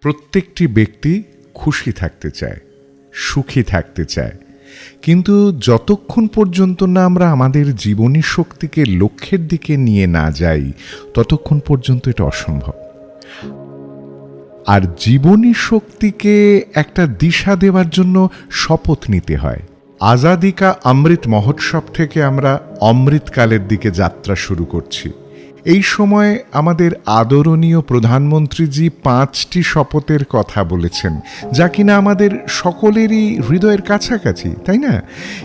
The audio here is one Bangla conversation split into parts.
প্রত্যেকটি ব্যক্তি খুশি থাকতে চায়, সুখী থাকতে চায়। কিন্তু যতক্ষণ পর্যন্ত না আমরা আমাদের জীবনী শক্তিকে লক্ষ্যের দিকে নিয়ে না যাই, ততক্ষণ পর্যন্ত এটা অসম্ভব। আর জীবনী শক্তিকে একটা দিশা দেওয়ার জন্য শপথ নিতে হয়। আজাদিকা অমৃত মহোৎসব থেকে আমরা অমৃতকালের দিকে যাত্রা শুরু করছি। এই সময় আমাদের আদরণীয় প্রধানমন্ত্রীজি পাঁচটি শপথের কথা বলেছেন, যা কিনা আমাদের সকলেরই হৃদয়ের কাছাকাছি, তাই না?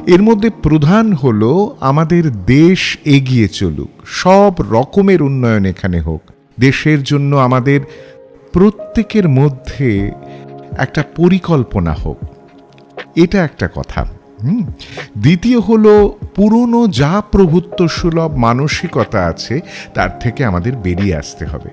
এর মধ্যে প্রধান হলো আমাদের দেশ এগিয়ে চলুক, সব রকমের উন্নয়ন এখানে হোক। দেশের জন্য আমাদের প্রত্যেকের মধ্যে একটা পরিকল্পনা হোক। এটা একটা কথা। দ্বিতীয় হলো, পুরনো যা প্রভুত্ব সুলভ মানসিকতা আছে, তার থেকে আমাদের বেরিয়ে আসতে হবে।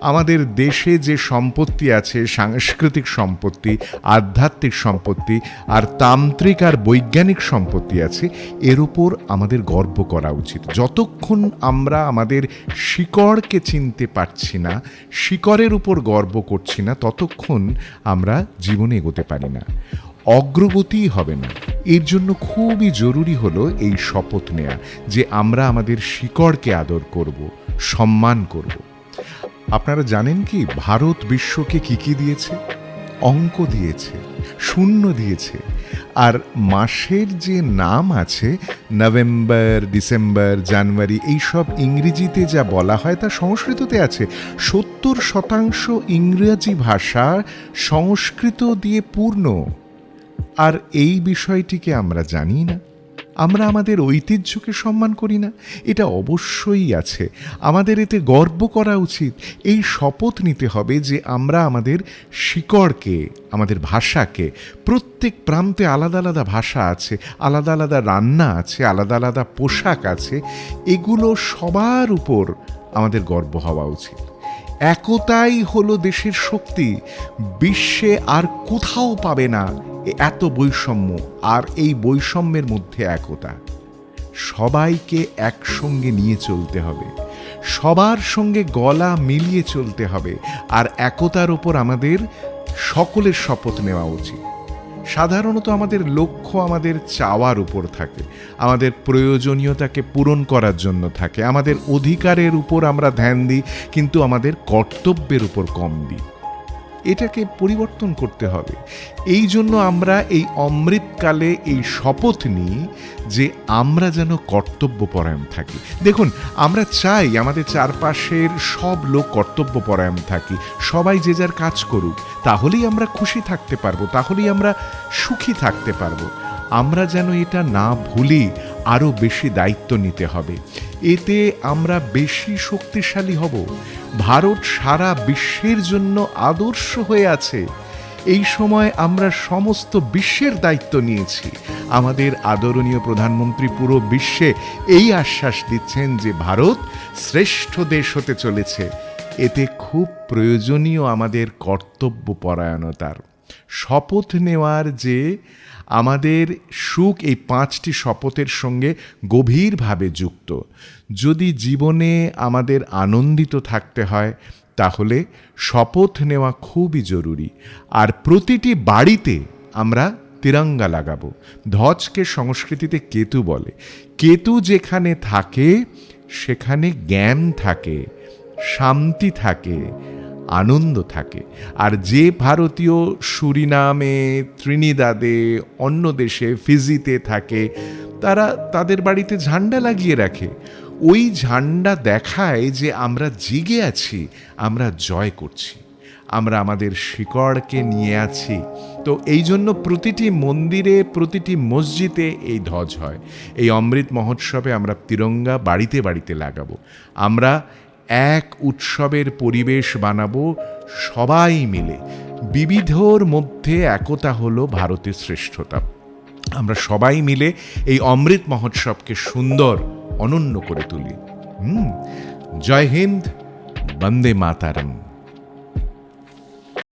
আমাদের দেশে যে সম্পত্তি আছে, সাংস্কৃতিক সম্পত্তি, আধ্যাত্মিক সম্পত্তি, আর তান্ত্রিক আর বৈজ্ঞানিক সম্পত্তি আছে, এর উপর আমাদের গর্ব করা উচিত। যতক্ষণ আমরা আমাদের শিকড়কে চিনতে পারছি না, শিকড়ের উপর গর্ব করছি না, ততক্ষণ আমরা জীবনে এগোতে পারি না। অগ্রগতিই হবে না এর জন্য খুবই জরুরি হলো এই শপথ নেয়া যে আমরা আমাদের শিকড়কে আদর করব, সম্মান করব। আপনারা জানেন কি, ভারত বিশ্বকে কি কি দিয়েছে? অঙ্ক দিয়েছে, শূন্য দিয়েছে। আর মাসের যে নাম আছে, নভেম্বর, ডিসেম্বর, জানুয়ারি এই সব ইংরেজিতে যা বলা হয় তা সংস্কৃততে আছে। সত্তর শতাংশ ইংরেজি ভাষা সংস্কৃত দিয়ে পূর্ণ। আর এই বিষয়টিকে আমরা জানি না। আমরা আমাদের ঐতিহ্যকে সম্মান করি না। এটা অবশ্যই আছে। আমাদের এতে গর্ব করা উচিত। এই শপথ নিতে হবে যে আমরা আমাদের শিকড়কে, আমাদের ভাষাকে, প্রত্যেক প্রান্তে আলাদা আলাদা ভাষা আছে, আলাদা আলাদা রান্না আছে, আলাদা আলাদা পোশাক আছে, এগুলো সবার উপর আমাদের গর্ব হওয়া উচিত। একতাই হলো দেশের শক্তি। বিশ্বে আর কোথাও পাবে না এত বৈষম্য আর এই বৈষম্যের মধ্যে একতা। সবাইকে একসঙ্গে নিয়ে চলতে হবে। সবার সঙ্গে গলা মিলিয়ে চলতে হবে। আর একতার ওপর আমাদের সকলের শপথ নেওয়া উচিত। সাধারণত আমাদের লক্ষ্য আমাদের চাওয়ার উপর থাকে। আমাদের প্রয়োজনীয়তাকে পূরণ করার জন্য থাকে। আমাদের অধিকারের উপর আমরা ধ্যান দিই, কিন্তু আমাদের কর্তব্যের উপর কম দিই। এটাকে পরিবর্তন করতে হবে। এই জন্য আমরা এই অমৃতকালে এই শপথ নিই যে আমরা যেন কর্তব্যপরায়ণ থাকি। দেখুন, আমরা চাই আমাদের চারপাশের সব লোক কর্তব্যপরায়ণ থাকি, সবাই যে যার কাজ করুক, তাহলেই আমরা খুশি থাকতে পারব, তাহলেই আমরা সুখী থাকতে পারব। আমরা যেন এটা না ভুলি আরও বেশি দায়িত্ব নিতে হবে। এতে আমরা বেশি শক্তিশালী হব। ভারত সারা বিশ্বের জন্য আদর্শ হয়ে আছে। এই সময় আমরা সমস্ত বিশ্বের দায়িত্ব নিয়েছি। আমাদের আদরণীয় প্রধানমন্ত্রী পুরো বিশ্বে এই আশ্বাস দিচ্ছেন যে ভারত শ্রেষ্ঠ দেশ হতে চলেছে। এতে খুব প্রয়োজনীয় আমাদের কর্তব্য পরায়ণতার শপথ নেওয়ার যে আমাদের সুখ, এই পাঁচটি শপথের সঙ্গে গভীরভাবে যুক্ত। যদি জীবনে আমাদের আনন্দিত থাকতে হয়, তাহলে শপথ নেওয়া খুবই জরুরি। আর প্রতিটি বাড়িতে আমরা তিরঙ্গা লাগাবো। ধ্বজকে সংস্কৃতিতে কেতু বলে। কেতু যেখানে থাকে, সেখানে জ্ঞান থাকে, শান্তি থাকে আনন্দ থাকে। আর যে ভারতীয় সুরিনামে, ত্রিনিদাদে, অন্য দেশে, ফিজিতে থাকে, তারা তাদের বাড়িতে ঝান্ডা লাগিয়ে রাখে। ওই ঝান্ডা দেখায় যে আমরা জেগে আছি, আমরা জয় করছি, আমরা আমাদের শিকড়কে নিয়ে আছি। তো এই জন্য প্রতিটি মন্দিরে, প্রতিটি মসজিদে এই ধ্বজ হয়। এই অমৃত মহোৎসবে আমরা তিরঙ্গা বাড়িতে বাড়িতে লাগাবো। আমরা এক উৎসবের পরিবেশ বানাবো সবাই মিলে। বিবিধর মধ্যে একতা হলো ভারতের শ্রেষ্ঠতা। আমরা সবাই মিলে এই অমৃত মহোৎসবকে সুন্দর, অনন্য করে তুলি। হুম, জয় হিন্দ, বন্দে মাতারম।